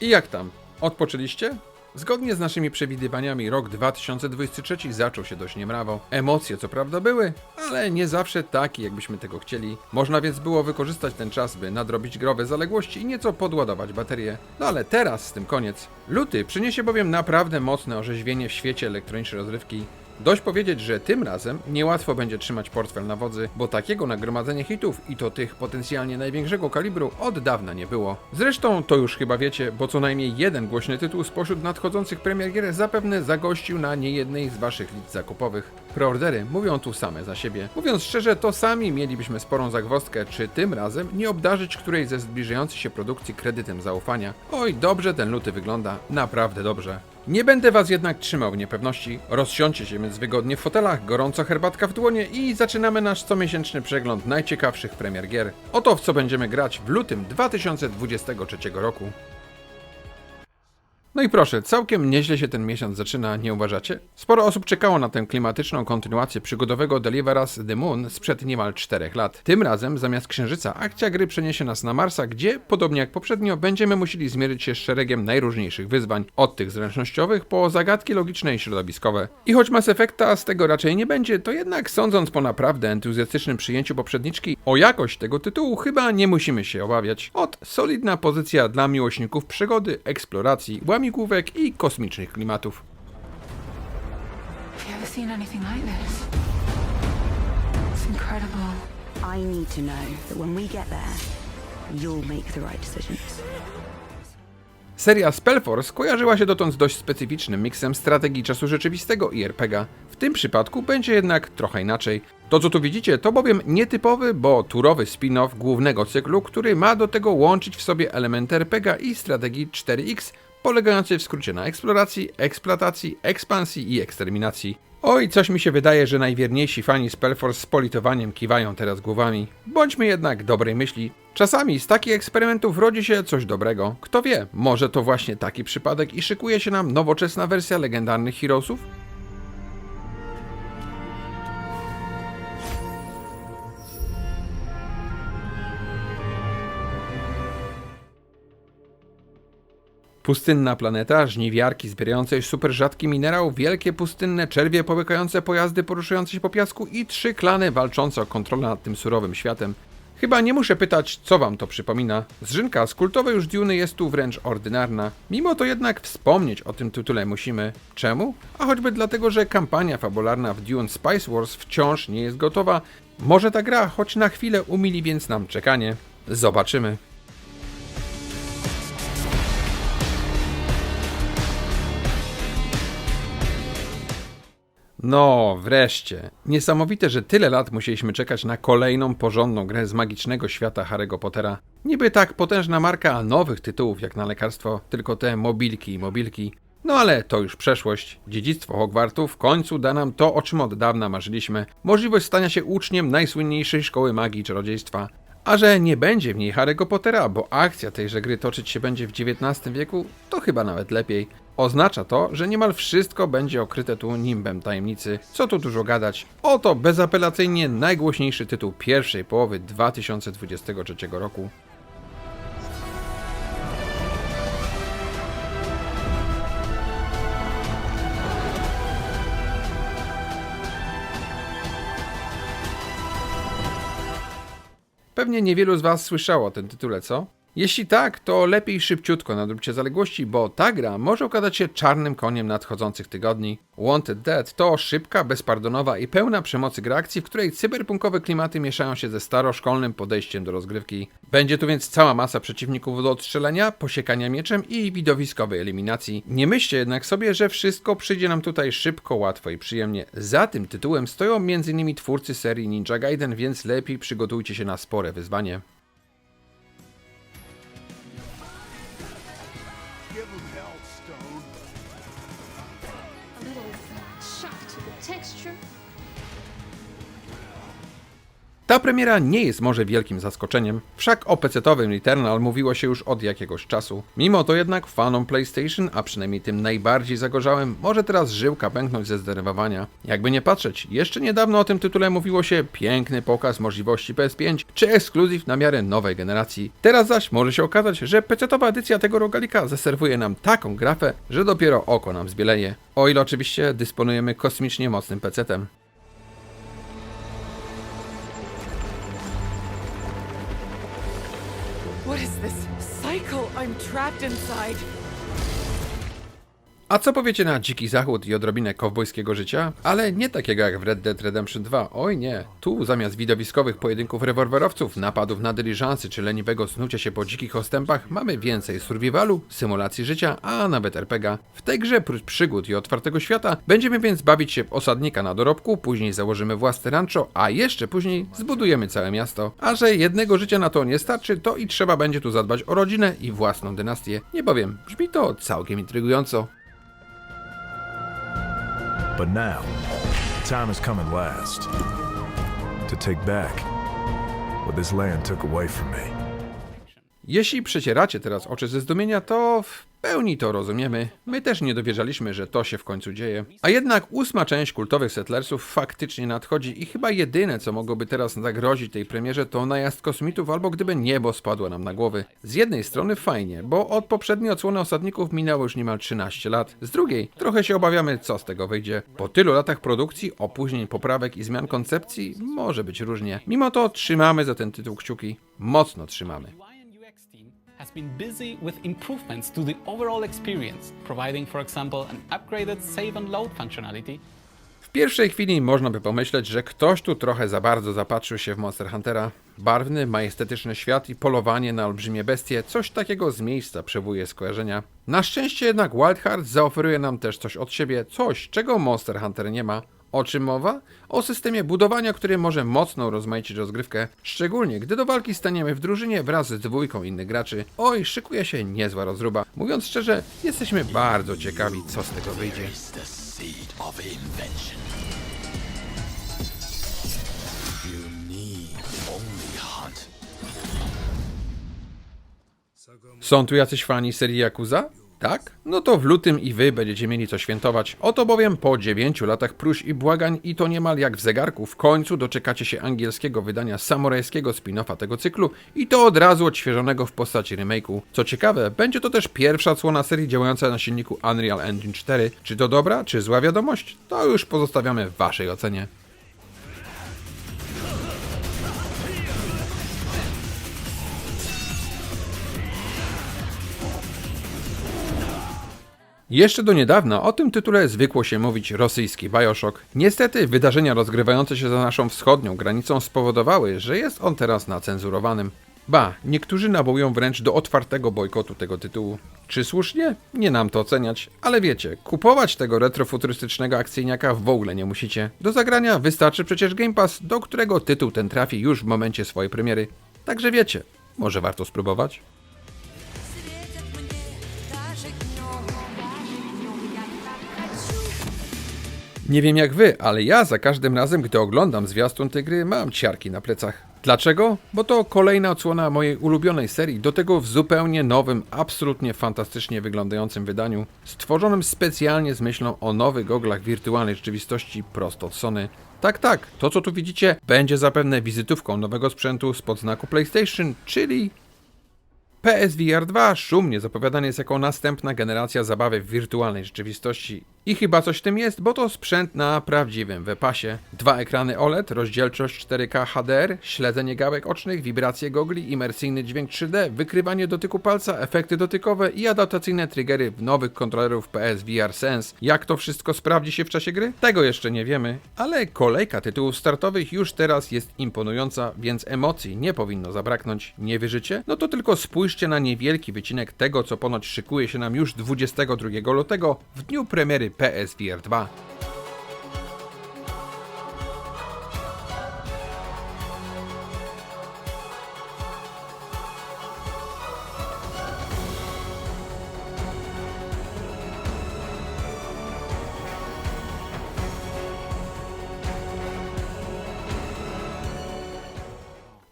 I jak tam? Odpoczęliście? Zgodnie z naszymi przewidywaniami rok 2023 zaczął się dość niemrawo. Emocje co prawda były, ale nie zawsze takie jakbyśmy tego chcieli. Można więc było wykorzystać ten czas, by nadrobić growe zaległości i nieco podładować baterie. No ale teraz z tym koniec. Luty przyniesie bowiem naprawdę mocne orzeźwienie w świecie elektronicznej rozrywki. Dość powiedzieć, że tym razem niełatwo będzie trzymać portfel na wodzy, bo takiego nagromadzenia hitów i to tych potencjalnie największego kalibru od dawna nie było. Zresztą to już chyba wiecie, bo co najmniej jeden głośny tytuł spośród nadchodzących premier gier zapewne zagościł na niejednej z waszych list zakupowych. Preordery mówią tu same za siebie. Mówiąc szczerze, to sami mielibyśmy sporą zagwozdkę, czy tym razem nie obdarzyć którejś ze zbliżających się produkcji kredytem zaufania. Oj, dobrze ten luty wygląda, naprawdę dobrze. Nie będę was jednak trzymał w niepewności. Rozsiądźcie się więc wygodnie w fotelach, gorąca herbatka w dłonie i zaczynamy nasz comiesięczny przegląd najciekawszych premier gier. Oto w co będziemy grać w lutym 2023 roku. No i proszę, całkiem nieźle się ten miesiąc zaczyna, nie uważacie? Sporo osób czekało na tę klimatyczną kontynuację przygodowego Deliver Us The Moon sprzed niemal 4 lat. Tym razem zamiast Księżyca akcja gry przeniesie nas na Marsa, gdzie, podobnie jak poprzednio, będziemy musieli zmierzyć się z szeregiem najróżniejszych wyzwań, od tych zręcznościowych po zagadki logiczne i środowiskowe. I choć Mass Effecta z tego raczej nie będzie, to jednak sądząc po naprawdę entuzjastycznym przyjęciu poprzedniczki, o jakość tego tytułu chyba nie musimy się obawiać. Od solidna pozycja dla miłośników przygody, eksploracji, łamigłówek i kosmicznych klimatów. Have you ever seen anything like this? It's incredible. I need to know that when we get there, you'll make the right decisions. Seria Spellforce kojarzyła się dotąd z dość specyficznym miksem strategii czasu rzeczywistego i RPG. W tym przypadku będzie jednak trochę inaczej. To co tu widzicie to bowiem nietypowy, bo turowy spin-off głównego cyklu, który ma do tego łączyć w sobie elementy RPG i strategii 4X, polegającej w skrócie na eksploracji, eksploatacji, ekspansji i eksterminacji. Oj, coś mi się wydaje, że najwierniejsi fani Spellforce z politowaniem kiwają teraz głowami. Bądźmy jednak dobrej myśli. Czasami z takich eksperymentów rodzi się coś dobrego. Kto wie, może to właśnie taki przypadek i szykuje się nam nowoczesna wersja legendarnych Heroesów? Pustynna planeta, żniwiarki zbierające super rzadki minerał, wielkie pustynne czerwie połykające pojazdy poruszające się po piasku i trzy klany walczące o kontrolę nad tym surowym światem. Chyba nie muszę pytać, co wam to przypomina. Zrzynka z kultowej już Duny jest tu wręcz ordynarna. Mimo to jednak wspomnieć o tym tytule musimy. Czemu? A choćby dlatego, że kampania fabularna w Dune Spice Wars wciąż nie jest gotowa. Może ta gra choć na chwilę umili więc nam czekanie. Zobaczymy. No, wreszcie. Niesamowite, że tyle lat musieliśmy czekać na kolejną porządną grę z magicznego świata Harry'ego Pottera. Niby tak potężna marka, a nowych tytułów jak na lekarstwo, tylko te mobilki i mobilki. No ale to już przeszłość. Dziedzictwo Hogwartu w końcu da nam to, o czym od dawna marzyliśmy. Możliwość stania się uczniem najsłynniejszej szkoły magii i czarodziejstwa. A że nie będzie w niej Harry'ego Pottera, bo akcja tejże gry toczyć się będzie w XIX wieku, to chyba nawet lepiej. Oznacza to, że niemal wszystko będzie okryte tu nimbem tajemnicy. Co tu dużo gadać? Oto bezapelacyjnie najgłośniejszy tytuł pierwszej połowy 2023 roku. Pewnie niewielu z Was słyszało o tym tytule, co? Jeśli tak, to lepiej szybciutko nadróbcie zaległości, bo ta gra może okazać się czarnym koniem nadchodzących tygodni. Wanted Dead to szybka, bezpardonowa i pełna przemocy gra akcji, w której cyberpunkowe klimaty mieszają się ze staroszkolnym podejściem do rozgrywki. Będzie tu więc cała masa przeciwników do odstrzelenia, posiekania mieczem i widowiskowej eliminacji. Nie myślcie jednak sobie, że wszystko przyjdzie nam tutaj szybko, łatwo i przyjemnie. Za tym tytułem stoją m.in. twórcy serii Ninja Gaiden, więc lepiej przygotujcie się na spore wyzwanie. Ta premiera nie jest może wielkim zaskoczeniem, wszak o PC-owym Returnal mówiło się już od jakiegoś czasu. Mimo to jednak fanom PlayStation, a przynajmniej tym najbardziej zagorzałym, może teraz żyłka pęknąć ze zdenerwowania. Jakby nie patrzeć, jeszcze niedawno o tym tytule mówiło się piękny pokaz możliwości PS5 czy ekskluzyw na miarę nowej generacji. Teraz zaś może się okazać, że PC-owa edycja tego rogalika zaserwuje nam taką grafę, że dopiero oko nam zbieleje. O ile oczywiście dysponujemy kosmicznie mocnym PC-tem. What is this cycle I'm trapped inside? A co powiecie na dziki zachód i odrobinę kowbojskiego życia? Ale nie takiego jak w Red Dead Redemption 2. Oj nie. Tu zamiast widowiskowych pojedynków rewolwerowców, napadów na dyliżansy czy leniwego snucia się po dzikich ostępach, mamy więcej survivalu, symulacji życia, a nawet RPGa. W tej grze prócz przygód i otwartego świata będziemy więc bawić się w osadnika na dorobku, później założymy własne rancho, a jeszcze później zbudujemy całe miasto. A że jednego życia na to nie starczy, to i trzeba będzie tu zadbać o rodzinę i własną dynastię. Nie powiem, brzmi to całkiem intrygująco. But now, time last to take back what this land took away from me. Jeśli przecieracie teraz oczy ze zdumienia, to pełni to rozumiemy. My też nie dowierzaliśmy, że to się w końcu dzieje. A jednak ósma część kultowych Settlersów faktycznie nadchodzi i chyba jedyne, co mogłoby teraz zagrozić tej premierze, to najazd kosmitów albo gdyby niebo spadło nam na głowy. Z jednej strony fajnie, bo od poprzedniej odsłony osadników minęło już niemal 13 lat. Z drugiej, trochę się obawiamy, co z tego wyjdzie. Po tylu latach produkcji, opóźnień, poprawek i zmian koncepcji, może być różnie. Mimo to trzymamy za ten tytuł kciuki. Mocno trzymamy. Has been busy with improvements to the overall experience, providing, for example, an upgraded save and load functionality. W pierwszej chwili można by pomyśleć, że ktoś tu trochę za bardzo zapatrzył się w Monster Huntera. Barwny, majestetyczny świat i polowanie na olbrzymie bestie, coś takiego z miejsca przywołuje skojarzenia. Na szczęście jednak Wild Hearts zaoferuje nam też coś od siebie, coś, czego Monster Hunter nie ma. O czym mowa? O systemie budowania, który może mocno rozmaicić rozgrywkę, szczególnie gdy do walki staniemy w drużynie wraz z dwójką innych graczy. Oj, szykuje się niezła rozruba. Mówiąc szczerze, jesteśmy bardzo ciekawi, co z tego wyjdzie. Są tu jacyś fani serii Yakuza? Tak? No to w lutym i wy będziecie mieli co świętować. Oto bowiem po 9 latach próśb i błagań i to niemal jak w zegarku, w końcu doczekacie się angielskiego wydania samurajskiego spin-offa tego cyklu i to od razu odświeżonego w postaci remake'u. Co ciekawe, będzie to też pierwsza odsłona serii działająca na silniku Unreal Engine 4. Czy to dobra, czy zła wiadomość? To już pozostawiamy w waszej ocenie. Jeszcze do niedawna o tym tytule zwykło się mówić rosyjski Bioshock. Niestety wydarzenia rozgrywające się za naszą wschodnią granicą spowodowały, że jest on teraz na cenzurowanym. Ba, niektórzy nawołują wręcz do otwartego bojkotu tego tytułu. Czy słusznie? Nie nam to oceniać, ale wiecie, kupować tego retrofuturystycznego akcyjniaka w ogóle nie musicie. Do zagrania wystarczy przecież Game Pass, do którego tytuł ten trafi już w momencie swojej premiery. Także wiecie, może warto spróbować? Nie wiem jak wy, ale ja za każdym razem, gdy oglądam zwiastun tej gry, mam ciarki na plecach. Dlaczego? Bo to kolejna odsłona mojej ulubionej serii, do tego w zupełnie nowym, absolutnie fantastycznie wyglądającym wydaniu, stworzonym specjalnie z myślą o nowych goglach wirtualnej rzeczywistości prosto od Sony. Tak, tak, to co tu widzicie będzie wizytówką nowego sprzętu spod znaku PlayStation, czyli PSVR 2 szumnie zapowiadany jest jako następna generacja zabawy w wirtualnej rzeczywistości. I chyba coś w tym jest, bo to sprzęt na prawdziwym wypasie. Dwa ekrany OLED, rozdzielczość 4K HDR, śledzenie gałek ocznych, wibracje gogli, imersyjny dźwięk 3D, wykrywanie dotyku palca, efekty dotykowe i adaptacyjne triggery w nowych kontrolerów PSVR Sense. Jak to wszystko sprawdzi się w czasie gry? Tego jeszcze nie wiemy, ale kolejka tytułów startowych już teraz jest imponująca, więc emocji nie powinno zabraknąć. Nie wierzycie? No to tylko spójrzcie na niewielki wycinek tego, co ponoć szykuje się nam już 22 lutego w dniu premiery PSVR 2.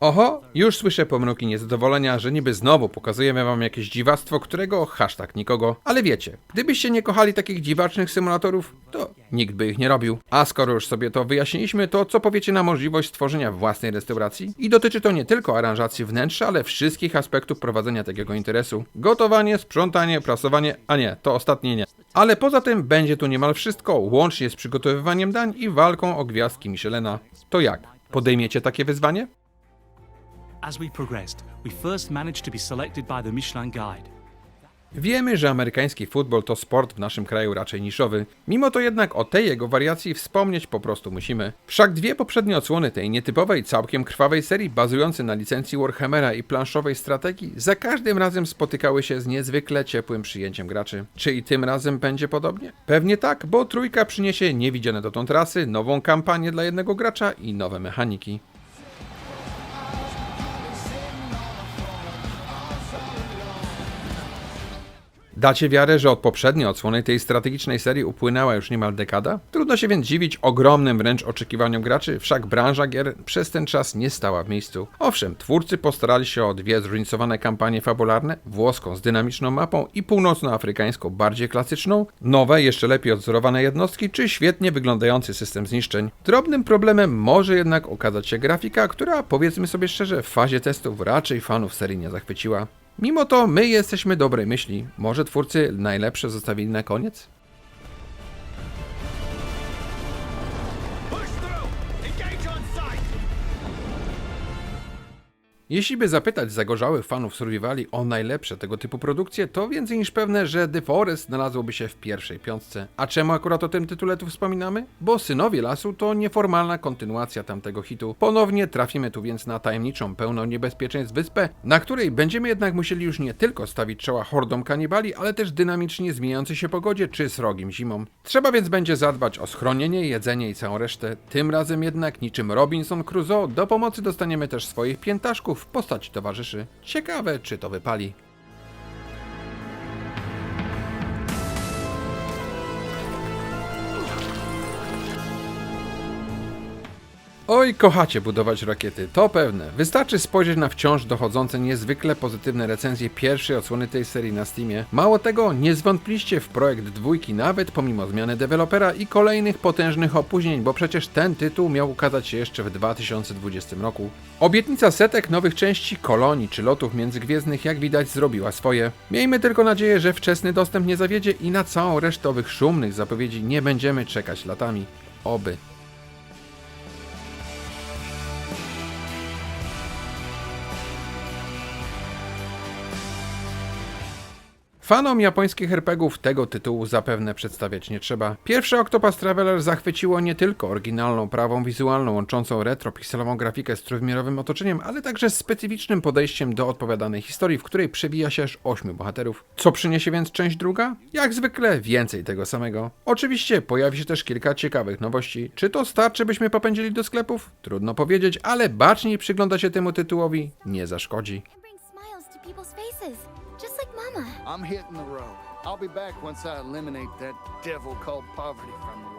Oho, już słyszę pomruki niezadowolenia, że niby znowu pokazujemy wam jakieś dziwactwo, którego hashtag nikogo. Ale wiecie, gdybyście nie kochali takich dziwacznych symulatorów, to nikt by ich nie robił. A skoro już sobie to wyjaśniliśmy, to co powiecie na możliwość stworzenia własnej restauracji? I dotyczy to nie tylko aranżacji wnętrza, ale wszystkich aspektów prowadzenia takiego interesu. Gotowanie, sprzątanie, prasowanie, a nie, to ostatnie nie. Ale poza tym będzie tu niemal wszystko, łącznie z przygotowywaniem dań i walką o gwiazdki Michelena. To jak? Podejmiecie takie wyzwanie? As we progressed, we first managed to be selected by the Michelin Guide. Wiemy, że amerykański futbol to sport w naszym kraju raczej niszowy. Mimo to jednak o tej jego wariacji wspomnieć po prostu musimy. Wszak dwie poprzednie odsłony tej nietypowej, całkiem krwawej serii bazującej na licencji Warhammera i planszowej strategii za każdym razem spotykały się z niezwykle ciepłym przyjęciem graczy. Czy i tym razem będzie podobnie? Pewnie tak, bo trójka przyniesie niewidziane dotąd rasy, nową kampanię dla jednego gracza i nowe mechaniki. Dacie wiarę, że od poprzedniej odsłony tej strategicznej serii upłynęła już niemal dekada? Trudno się więc dziwić ogromnym wręcz oczekiwaniom graczy, wszak branża gier przez ten czas nie stała w miejscu. Owszem, twórcy postarali się o dwie zróżnicowane kampanie fabularne, włoską z dynamiczną mapą i północnoafrykańską bardziej klasyczną, nowe, jeszcze lepiej odzorowane jednostki, czy świetnie wyglądający system zniszczeń. Drobnym problemem może jednak okazać się grafika, która powiedzmy sobie szczerze w fazie testów raczej fanów serii nie zachwyciła. Mimo to my jesteśmy dobrej myśli. Może twórcy najlepsze zostawili na koniec? Jeśli by zapytać zagorzałych fanów survivali o najlepsze tego typu produkcje, to więcej niż pewne, że The Forest znalazłoby się w pierwszej piątce. A czemu akurat o tym tytule tu wspominamy? Bo Synowie Lasu to nieformalna kontynuacja tamtego hitu. Ponownie trafimy tu więc na tajemniczą, pełną niebezpieczeństw wyspę, na której będziemy jednak musieli już nie tylko stawić czoła hordom kanibali, ale też dynamicznie zmieniającej się pogodzie czy srogim zimą. Trzeba więc będzie zadbać o schronienie, jedzenie i całą resztę. Tym razem jednak niczym Robinson Crusoe do pomocy dostaniemy też swoich piętaszków w postaci towarzyszy. Ciekawe, czy to wypali. Oj, kochacie budować rakiety, to pewne. Wystarczy spojrzeć na wciąż dochodzące niezwykle pozytywne recenzje pierwszej odsłony tej serii na Steamie. Mało tego, nie zwątpliście w projekt dwójki nawet pomimo zmiany dewelopera i kolejnych potężnych opóźnień, bo przecież ten tytuł miał ukazać się jeszcze w 2020 roku. Obietnica setek nowych części, kolonii czy lotów międzygwiezdnych jak widać zrobiła swoje. Miejmy tylko nadzieję, że wczesny dostęp nie zawiedzie i na całą resztę owych szumnych zapowiedzi nie będziemy czekać latami. Oby. Fanom japońskich RPGów tego tytułu zapewne przedstawiać nie trzeba. Pierwszy Octopath Traveler zachwyciło nie tylko oryginalną prawą wizualną łączącą retro pikselową grafikę z trójwymiarowym otoczeniem, ale także specyficznym podejściem do odpowiadanej historii, w której przewija się aż ośmiu bohaterów. Co przyniesie więc część druga? Jak zwykle więcej tego samego. Oczywiście pojawi się też kilka ciekawych nowości. Czy to starczy, byśmy popędzili do sklepów? Trudno powiedzieć, ale baczniej przygląda się temu tytułowi nie zaszkodzi. Mama. I'm hitting the road. I'll be back once I eliminate that devil called poverty from the world.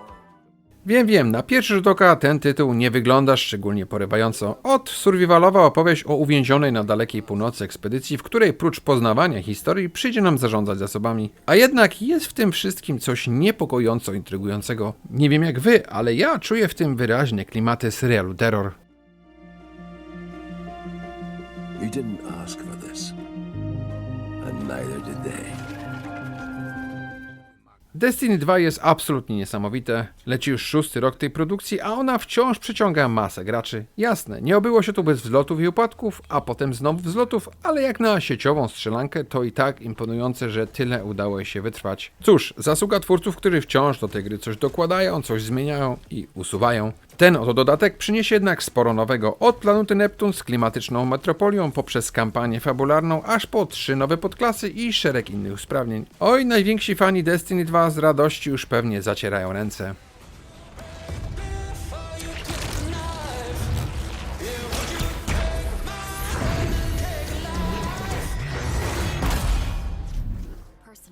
Wiem, wiem, na pierwszy rzut oka ten tytuł nie wygląda szczególnie porywająco. Od survivalowa opowieść o uwięzionej na dalekiej północy ekspedycji, w której prócz poznawania historii przyjdzie nam zarządzać zasobami. A jednak jest w tym wszystkim coś niepokojąco intrygującego. Nie wiem jak wy, ale ja czuję w tym wyraźnie klimaty serialu Terror. You didn't ask for neither did they. Destiny 2 jest absolutnie niesamowite. Leci już szósty rok tej produkcji, a ona wciąż przyciąga masę graczy. Jasne, nie obyło się tu bez wzlotów i upadków, a potem znowu wzlotów, ale jak na sieciową strzelankę to i tak imponujące, że tyle udało się wytrwać. Cóż, zasługa twórców, którzy wciąż do tej gry coś dokładają, coś zmieniają i usuwają. Ten oto dodatek przyniesie jednak sporo nowego, od planety Neptun z klimatyczną metropolią, poprzez kampanię fabularną, aż po trzy nowe podklasy i szereg innych usprawnień. Oj, najwięksi fani Destiny 2 z radości już pewnie zacierają ręce.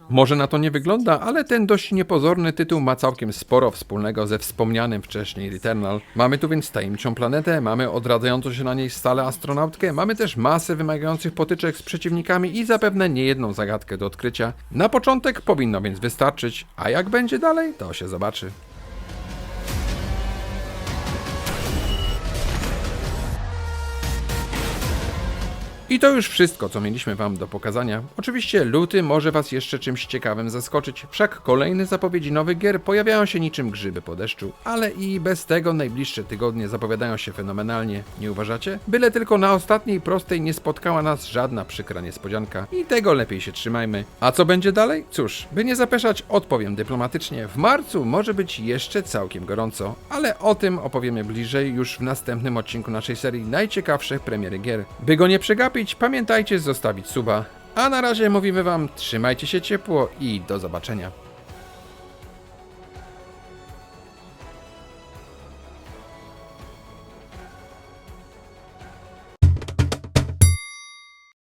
Może na to nie wygląda, ale ten dość niepozorny tytuł ma całkiem sporo wspólnego ze wspomnianym wcześniej Returnal. Mamy tu więc tajemniczą planetę, mamy odradzającą się na niej stale astronautkę, mamy też masę wymagających potyczek z przeciwnikami i zapewne niejedną zagadkę do odkrycia. Na początek powinno więc wystarczyć, a jak będzie dalej, to się zobaczy. I to już wszystko, co mieliśmy Wam do pokazania. Oczywiście luty może Was jeszcze czymś ciekawym zaskoczyć, wszak kolejne zapowiedzi nowych gier pojawiają się niczym grzyby po deszczu, ale i bez tego najbliższe tygodnie zapowiadają się fenomenalnie, nie uważacie? Byle tylko na ostatniej prostej nie spotkała nas żadna przykra niespodzianka i tego lepiej się trzymajmy. A co będzie dalej? Cóż, by nie zapeszać, odpowiem dyplomatycznie. W marcu może być jeszcze całkiem gorąco, ale o tym opowiemy bliżej już w następnym odcinku naszej serii najciekawszych premiery gier. By go nie przegapić, pamiętajcie zostawić suba. A na razie mówimy Wam, trzymajcie się ciepło i do zobaczenia.